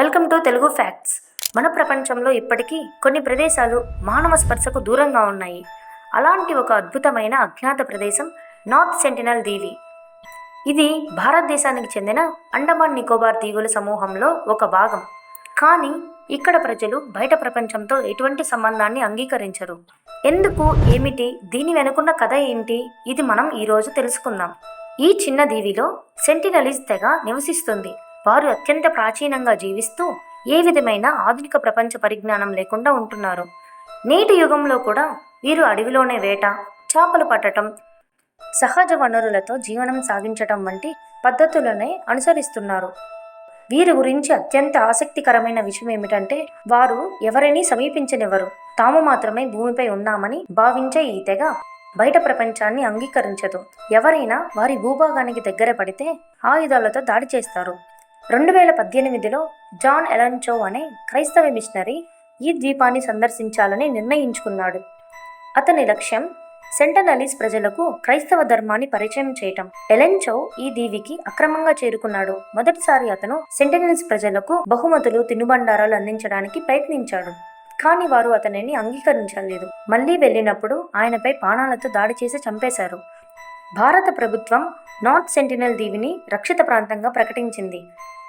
Welcome to Telugu facts. మన ప్రపంచంలో ఇప్పటికీ కొన్ని ప్రదేశాలు మానవ స్పర్శకు దూరంగా ఉన్నాయి. అలాంటి ఒక అద్భుతమైన అజ్ఞాత ప్రదేశం నార్త్ సెంటినల్ దీవి. ఇది భారతదేశానికి చెందిన అండమాన్ నికోబార్ దీవుల సమూహంలో ఒక భాగం. కానీ ఇక్కడ ప్రజలు బయట ప్రపంచంతో ఎటువంటి సంబంధాన్ని అంగీకరించరు. ఎందుకు ఏమిటి దీని వెనుకున్న కథ ఏంటి ఇది మనం ఈరోజు తెలుసుకుందాం. ఈ చిన్న దీవిలో సెంటినలిస్ తెగ నివసిస్తుంది. వారు అత్యంత ప్రాచీనంగా జీవిస్తూ ఏ విధమైన ఆధునిక ప్రపంచ పరిజ్ఞానం లేకుండా ఉంటున్నారు. నేటి యుగంలో కూడా వీరు అడవిలోనే వేట చేపలు పట్టటం సహజ వనరులతో జీవనం సాగించటం వంటి పద్ధతులనే అనుసరిస్తున్నారు. వీరి గురించి అత్యంత ఆసక్తికరమైన విషయం ఏమిటంటే వారు ఎవరిని సమీపించనివ్వరు. తాము మాత్రమే భూమిపై ఉన్నామని భావించే ఈ తెగ బయట ప్రపంచాన్ని అంగీకరించదు. ఎవరైనా వారి భూభాగానికి దగ్గర పడితే ఆయుధాలతో దాడి చేస్తారు. రెండు వేల పద్దెనిమిదిలో జాన్ ఎలన్చో అనే క్రైస్తవ మిషనరీ ఈ ద్వీపాన్ని సందర్శించాలని నిర్ణయించుకున్నాడు. అతని లక్ష్యం సెంటనలీస్ ప్రజలకు క్రైస్తవ ధర్మాన్ని పరిచయం చేయటం. ఎలెన్చో ఈ దీవికి అక్రమంగా చేరుకున్నాడు. మొదటిసారి అతను సెంటనలీస్ ప్రజలకు బహుమతులు తినుబండారాలు అందించడానికి ప్రయత్నించాడు. కానీ వారు అతనిని అంగీకరించలేదు. మళ్ళీ వెళ్ళినప్పుడు ఆయనపై బాణాలతో దాడి చేసి చంపేశారు. భారత ప్రభుత్వం నార్త్ సెంటినల్ దీవిని రక్షిత ప్రాంతంగా ప్రకటించింది.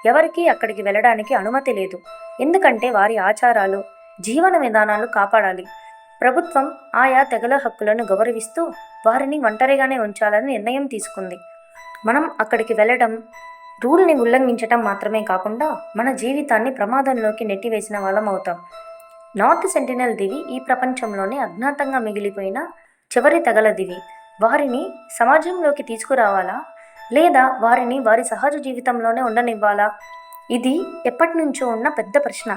ఎవరికీ అక్కడికి వెళ్ళడానికి అనుమతి లేదు. ఎందుకంటే వారి ఆచారాలు జీవన విధానాలు కాపాడాలి. ప్రభుత్వం ఆయా తెగల హక్కులను గౌరవిస్తూ వారిని ఒంటరిగానే ఉంచాలని నిర్ణయం తీసుకుంది. మనం అక్కడికి వెళ్ళడం రూల్ని ఉల్లంఘించటం మాత్రమే కాకుండా మన జీవితాన్ని ప్రమాదంలోకి నెట్టివేసిన వాళ్ళం అవుతాం. నార్త్ సెంటినల్ దివి ఈ ప్రపంచంలోనే అజ్ఞాతంగా మిగిలిపోయిన చివరి తెగల దివి. వారిని సమాజంలోకి తీసుకురావాలా? లేదా వారిని వారి సహజ జీవితంలోనే ఉండనివ్వాలా? ఇది ఎప్పటి నుంచో ఉన్న పెద్ద ప్రశ్న.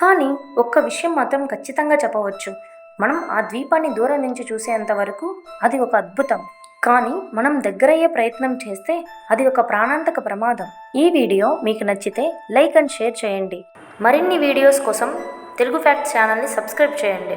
కానీ ఒక్క విషయం మాత్రం ఖచ్చితంగా చెప్పవచ్చు. మనం ఆ ద్వీపాన్ని దూరం నుంచి చూసేంత వరకు అది ఒక అద్భుతం. కానీ మనం దగ్గరయ్యే ప్రయత్నం చేస్తే అది ఒక ప్రాణాంతక ప్రమాదం. ఈ వీడియో మీకు నచ్చితే లైక్ అండ్ షేర్ చేయండి. మరిన్ని వీడియోస్ కోసం తెలుగు ఫ్యాక్ట్ ఛానల్ని సబ్స్క్రైబ్ చేయండి.